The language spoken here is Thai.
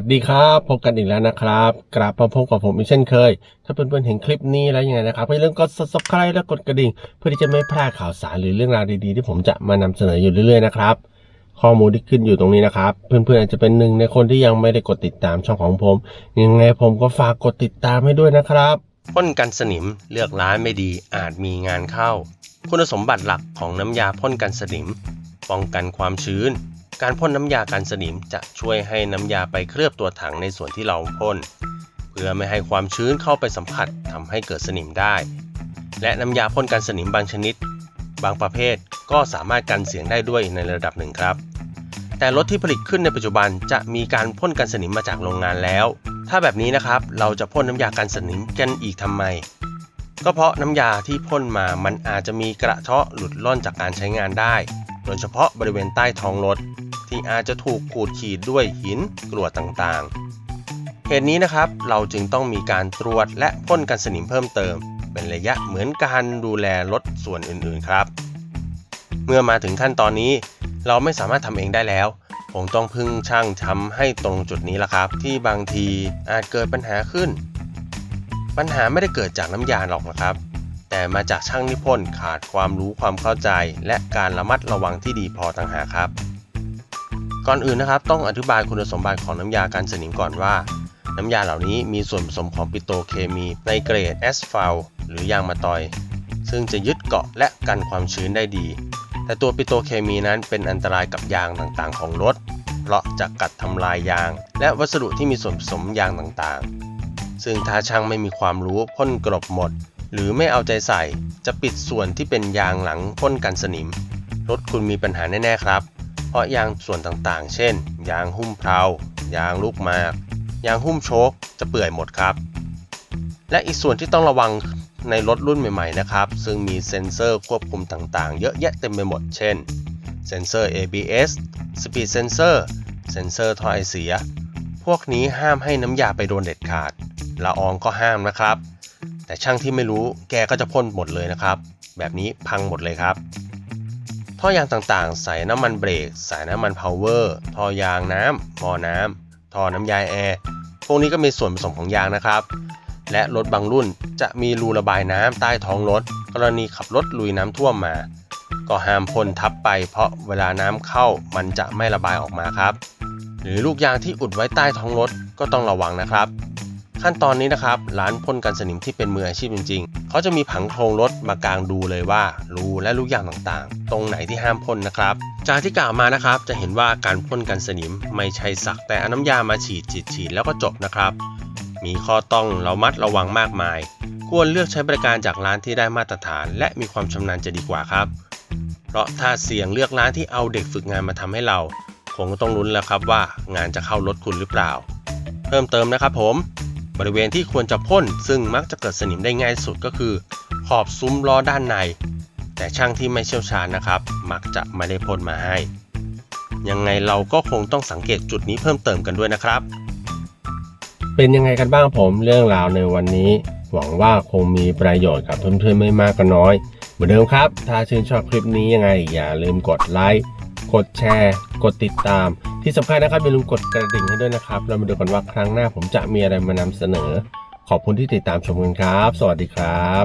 สดีครับพบกันอีกแล้วนะครับกลับมาพบกับผมอีกเช่นเคย ถ้าเพื่อนๆเห็นคลิปนี้แล้วยังไงนะครับอย่าลืมกด subscribe และกดกระดิ่ง เพื่อที่จะไม่พลาดข่าวสารหรือเรื่องราวดีๆ ที่ผมจะมานำเสนออยู่เรื่อยๆนะครับข้อมูลที่ขึ้นอยู่ตรงนี้นะครับ เพื่อนๆอาจจะเป็นหนึ่งในคนที่ยังไม่ได้กดติดตามช่องของผม ยังไงผมก็ฝากกดติดตามให้ด้วยนะครับพ่นกันสนิมเลือกร้านไม่ดีอาจมีงานเข้า คุณสมบัติหลักของน้ำยาพ่นกันสนิม ป้องกันความชื้น การพ่นน้ำยากันสนิมจะช่วยให้น้ำยาไปเคลือบตัวถังในส่วนที่เราพ่น เพื่อไม่ให้ความชื้นเข้าไปสัมผัสทำให้เกิดสนิมได้ และน้ำยาพ่นกันสนิมบางชนิด บางประเภทก็สามารถกันเสียงได้ด้วยในระดับหนึ่งครับ แต่รถที่ผลิตขึ้นในปัจจุบันจะมีการพ่นกันสนิมมาจากโรงงานแล้ว ถ้าแบบนี้นะครับเราจะพ่นน้ำยากันสนิมกันอีกทำไม ก็เพราะน้ำยาที่พ่นมามันอาจจะมีกระเทาะหลุดล่อนจากการใช้งานได้ โดยเฉพาะบริเวณใต้ท้องรถ ที่อาจจะถูกขูดขีดด้วยหินกรวดต่างๆ เหตุนี้นะครับเราจึงต้องมีการตรวจและพ่นกันสนิมเพิ่มเติม เป็นระยะเหมือนการดูแลรถส่วนอื่นๆครับ เมื่อมาถึงขั้นตอนนี้ เราไม่สามารถทำเองได้แล้วคงต้องพึ่งช่างทำให้ตรงจุดนี้ละครับ ที่บางทีอาจเกิดปัญหาขึ้น ปัญหาไม่ได้เกิดจากน้ำยาหรอกนะครับ แต่มาจากช่างนิพนธ์ขาดความรู้ความเข้าใจ และการระมัดระวังที่ดีพอต่างหากครับ ก่อนอื่นนะครับ ต้องอธิบายคุณสมบัติของน้ำยากันสนิมก่อนว่า น้ำยาเหล่านี้มีส่วนผสมของปิโตเคมีในเกรดแอสฟัลหรือยางมะตอย ซึ่งจะยึดเกาะและกันความชื้นได้ดี แต่ตัวปิโตเคมีนั้นเป็นอันตรายกับยางต่างๆ ของรถ เพราะจะกัดทำลายยาง และวัสดุที่มีส่วนผสมยางต่างๆ ซึ่งถ้าช่างไม่มีความรู้พ่นกลบหมด หรือไม่เอาใจใส่จะปิดส่วนที่เป็นยางหลังพ่นกันสนิมรถคุณมีปัญหาแน่ๆครับ พราะยางส่วนต่างๆ เช่น ยางหุ้มเพลายางลูกมากยางหุ้มโชคจะเปื่อยหมดครับ และอีกส่วนที่ต้องระวังในรถรุ่นใหม่ๆนะครับ ซึ่งมีเซ็นเซอร์ควบคุมต่างๆ เยอะแยะเต็มไปหมด เช่น เซ็นเซอร์ ABS Speed Sensor เซ็นเซอร์ท่อไอเสีย พวกนี้ห้ามให้น้ำยาไปโดนเด็ดขาด ละอองก็ห้ามนะครับ แต่ช่างที่ไม่รู้แกก็จะพ่นหมดเลยนะครับ แบบนี้พังหมดเลยครับ ท่อยางต่างๆใส่น้ำมันเบรกใส่น้ำมันพาวเวอร์ ท่อยางน้ำหม้อน้ำท่อน้ำยาแอร์ พวกนี้ก็มีส่วนผสมของยางนะครับ และรถบางรุ่นจะมีรูระบายน้ำใต้ท้องรถ กรณีขับรถลุยน้ำท่วมมา ก็ห้ามพ่นทับไป เพราะเวลาน้ำเข้ามันจะไม่ระบายออกมาครับ หรือลูกยางที่อุดไว้ใต้ท้องรถก็ต้องระวังนะครับ ขั้นตอนนี้นะครับร้านพ่นกันสนิมที่เป็นมืออาชีพจริงๆ เขาจะมีผังโครงรถมากางดูเลยว่ารูและลูกยางต่างๆ ตรงไหนที่ห้ามพ่นนะครับ จากที่กล่าวมานะครับ จะเห็นว่าการพ่นกันสนิมไม่ใช่สักแต่อน้ำยามาฉีดฉีดฉีดแล้วก็จบนะครับ มีข้อต้องระมัดระวังมากมาย ควรเลือกใช้บริการจากร้านที่ได้มาตรฐาน และมีความชำนาญจะดีกว่าครับ เพราะถ้าเสี่ยงเลือกร้านที่เอาเด็กฝึกงานมาทำให้เราคงต้องลุ้นแล้วครับว่างานจะเข้ารถคุณหรือเปล่า เพิ่มเติมนะครับผม บริเวณที่ควรจะพ่นซึ่งมักจะเกิดสนิมได้ง่ายสุดก็คือ ขอบซุ้มล้อด้านใน แต่ช่างที่ไม่เชี่ยวชาญนะครับ มักจะไม่ได้พ่นมาให้ ยังไงเราก็คงต้องสังเกตจุดนี้เพิ่มเติมกันด้วยนะครับ เป็นยังไงกันบ้างผมเรื่องราวในวันนี้ หวังว่าคงมีประโยชน์กับเพื่อนๆไม่มากก็น้อย เหมือนเดิมครับ ถ้าชื่นชอบคลิปนี้ยังไงอย่าลืมกดไลค์กดแชร์ กดติดตาม ที่สำคัญนะครับอย่าลืมกดกระดิ่งให้ด้วยนะครับ เรามาดูกันว่าครั้งหน้าผมจะมีอะไรมานำเสนอ ขอบคุณที่ติดตามชมกันครับ สวัสดีครับ